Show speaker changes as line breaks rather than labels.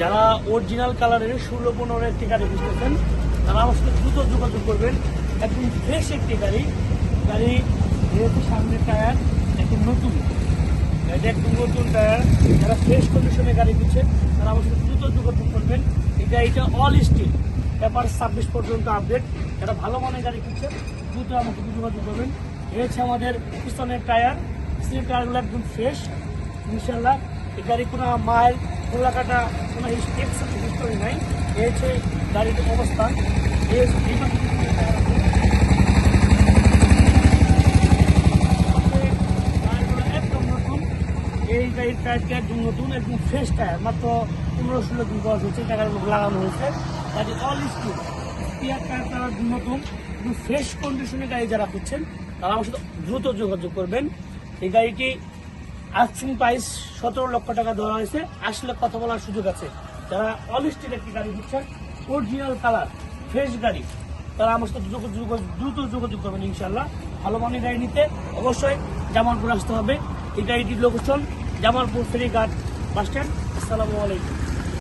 যারা অরিজিনাল কালারের ষোলো, পনেরো একটি গাড়ি বুঝতেছেন তারা আমার সাথে দ্রুত যোগাযোগ করবেন। একদম ফ্রেশ একটি গাড়ি। গাড়ি যেহেতু সামনে টায়ার একদম নতুন। এটা একদম নতুন টায়ার যারা ফ্রেশ কন্ডিশনে গাড়ি খুঁজছেন, তারা আমার সাথে দ্রুত যোগাযোগ করবেন। এই গাড়িটা অল স্টিল পেপার ছাব্বিশ পর্যন্ত আপডেট যারা ভালো মানের গাড়ি খুঁজছেন, দ্রুত আমাকে যোগাযোগ করবেন। হচ্ছে আমাদের পিছনের টায়ার পিছনের টায়ারগুলো একদম ফ্রেশ ইনশাল্লাহ এই গাড়ি কোনো মাইল, খোলা কাটা কোনো হিস্টোরি নাই। এই হচ্ছে গাড়ির অবস্থান এই এই গাড়ির টায়ারটি একদম নতুন, একদম ফ্রেশ টায়ার মাত্র পনেরো ষোলো দিন বয়স হচ্ছে টাকার লাগানো হয়েছে। গাড়ি অল স্টিল স্পিয়ার টায়ার তারা নতুন, একদম ফ্রেশ কন্ডিশনে গাড়ি যারা খুঁজছেন, তারা আমার সাথে দ্রুত যোগাযোগ করবেন। এই গাড়িটি আস্কিং প্রাইস সতেরো লক্ষ টাকা ধরা হয়েছে। আসলে কথা বলার সুযোগ আছে। যারা অল একটি গাড়ি দিচ্ছেন অরিজিনাল কালার ফ্রেশ গাড়ি, তারা আমার সাথে দ্রুত যোগাযোগ করবেন ইনশাল্লাহ ভালো মানের গাড়ি নিতে অবশ্যই জামালপুর আসতে হবে। এই গাড়িটির লোকেশন জামালপুর ফেরিঘাট বাস স্ট্যান্ড আসসালামু আলাইকুম।